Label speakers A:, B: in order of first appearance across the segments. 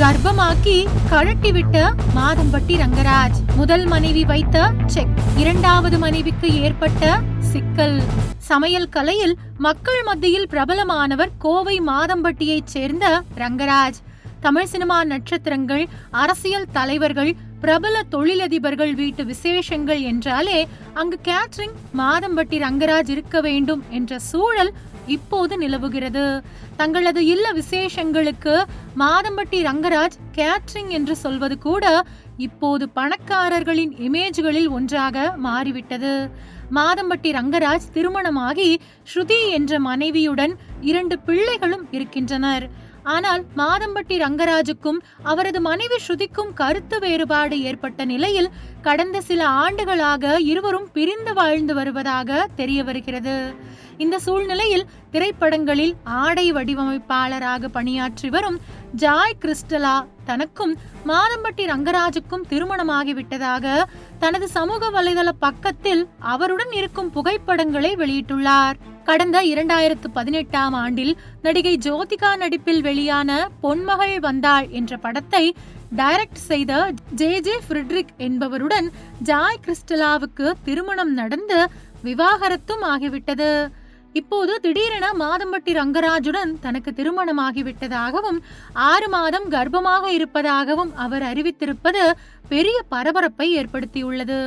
A: கர்ப்பமாக்கி கழட்டிவிட்ட மாதம்பட்டி ரங்கராஜ். முதல் மனைவி வைத்த செக். இரண்டாவது மனைவிக்கு ஏற்பட்ட சிக்கல். சமையல் கலையில் மக்கள் மத்தியில் பிரபலமானவர் கோவை மாதம்பட்டியைச் சேர்ந்த ரங்கராஜ். தமிழ் சினிமா நட்சத்திரங்கள் அரசியல் தலைவர்கள் பிரபல தொழிலதிபர்கள் வீட்டு விசேஷங்கள் என்றாலே அங்கு கேட்ரிங் மாதம்பட்டி ரங்கராஜ் இருக்க வேண்டும் என்ற சூழல் இப்போது நிலவுகிறது. தங்களது இல்ல விசேஷங்களுக்கு மாதம்பட்டி ரங்கராஜ் கேட்ரிங் என்று சொல்வது கூட இப்போது பணக்காரர்களின் இமேஜ்களில் ஒன்றாக மாறிவிட்டது. மாதம்பட்டி ரங்கராஜ் திருமணமாகி ஸ்ருதி என்ற மனைவியுடன் இரண்டு பிள்ளைகளும் இருக்கின்றனர். ஆனால் மாதம்பட்டி ரங்கராஜுக்கும் அவரது மனைவி ஸ்ருதிக்கும் கருத்து வேறுபாடு ஏற்பட்ட நிலையில் கடந்த சில ஆண்டுகளாக இருவரும் பிரிந்து வாழ்ந்து வருவதாக தெரிய வருகிறது. இந்த சூழ்நிலையில் திரைப்படங்களில் ஆடை வடிவமைப்பாளராக பணியாற்றி வரும் ஜாய் கிறிஸ்டலா தனக்கும் மாதம்பட்டி ரங்கராஜுக்கும் திருமணமாகிவிட்டதாக தனது சமூக வலைதள பக்கத்தில் அவருடன் இருக்கும் புகைப்படங்களை வெளியிட்டுள்ளார். கடந்த இரண்டாயிரத்து பதினெட்டாம் ஆண்டில் நடிகை ஜோதிகா நடிப்பில் வெளியான பொன்மகள் வந்தாள் என்ற படத்தை டைரக்ட் செய்த ஜே ஜே ஃப்ரிட்ரிக் என்பவருடன் ஜாய் கிறிஸ்டலாவுக்கு திருமணம் நடந்து விவாகரத்தும் ஆகிவிட்டது. இப்போது திடீரென மாதம்பட்டி ரங்கராஜுடன் தனக்கு திருமணமாகிவிட்டதாகவும் ஆறு மாதம் கர்ப்பமாக இருப்பதாகவும் அவர் அறிவித்திருப்பது பெரிய பரபரப்பை ஏற்படுத்தியுள்ளது.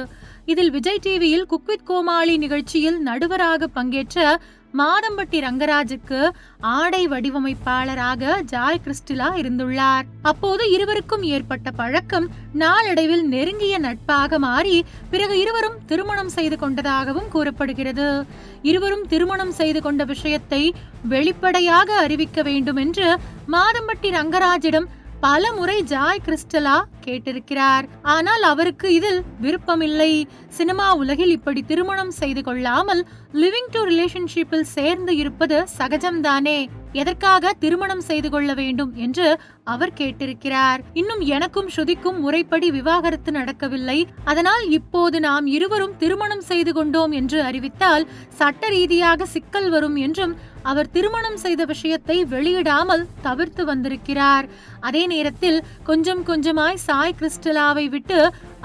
A: இதில் விஜய் டிவியில் குக்வித் கோமாளி நிகழ்ச்சியில் நடுவராக பங்கேற்ற மாதம்பட்டி ரங்கராஜுக்கு ஆடை வடிவமைப்பாளராக ஜாய் கிறிஸ்டிலா இருந்துள்ளார். அப்போது இருவருக்கும் ஏற்பட்ட பழக்கம் நாளடைவில் நெருங்கிய நட்பாக மாறி பிறகு இருவரும் திருமணம் செய்து கொண்டதாகவும் கூறப்படுகிறது. இருவரும் திருமணம் செய்து கொண்ட விஷயத்தை வெளிப்படையாக அறிவிக்க வேண்டும் என்று மாதம்பட்டி ரங்கராஜிடம் பல முறை ஜாய் கிறிஸ்டலா கேட்டிருக்கிறார். ஆனால் அவருக்கு இதில் விருப்பமில்லை. சினிமா உலகில் இப்படி திருமணம் செய்து கொள்ளாமல் லிவிங் டு ரிலேஷன்ஷிப்பில் சேர்ந்து இருப்பது சகஜம்தானே? எதற்காக திருமணம் செய்து கொள்ள வேண்டும் என்று அவர் கேட்டிருக்கிறார். இன்னும் எனக்கும் ஸ்ருதிக்கும் முறைப்படி விவாகரத்து நடக்கவில்லை. அதனால் இப்போது நாம் இருவரும் திருமணம் செய்து கொண்டோம் என்று அறிவித்தால் சட்ட ரீதியாக சிக்கல் வரும் என்றும் அவர் திருமணம் செய்த விஷயத்தை வெளியிடாமல் தவிர்த்து வந்திருக்கிறார். அதே நேரத்தில் கொஞ்சம் கொஞ்சமாய் சாய் கிறிஸ்டலாவை விட்டு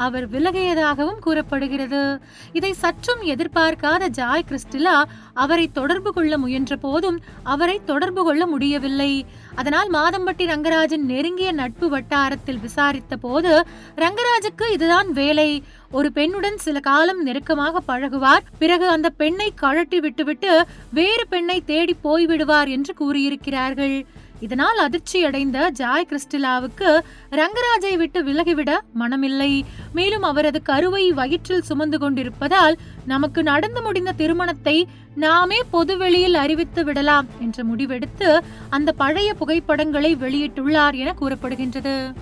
A: அவர் விலகியதாகவும் கூறப்படுகிறது. இதை சற்றும் எதிர்பார்க்காத ஜாய் கிறிஸ்டிலா அவரை தொடர்பு கொள்ள முயன்ற போதும் அவரை தொடர்பு கொள்ள முடியவில்லை. அதனால் மாதம்பட்டி ரங்கராஜன் நெருங்கிய நட்பு வட்டாரத்தில் விசாரித்த போது ரங்கராஜுக்கு இதுதான் வேலை. ஒரு பெண்ணுடன் சில காலம் நெருக்கமாக பழகுவார். பிறகு அந்த பெண்ணை கழட்டி விட்டுவிட்டு வேறு பெண்ணை தேடி போய்விடுவார் என்று கூறியிருக்கிறார்கள். இதனால் அதிர்ச்சியடைந்த ஜாய் கிறிஸ்டிலாவுக்கு ரங்கராஜை விட்டு விலகிவிட மனமில்லை. மேலும் அவரது கருவை வயிற்றில் சுமந்து கொண்டிருப்பதால் நமக்கு நடந்து முடிந்த திருமணத்தை நாமே பொதுவெளியில் அறிவித்து விடலாம் என்று முடிவெடுத்து அந்த பழைய புகைப்படங்களை வெளியிட்டுள்ளார் என கூறப்படுகின்றது.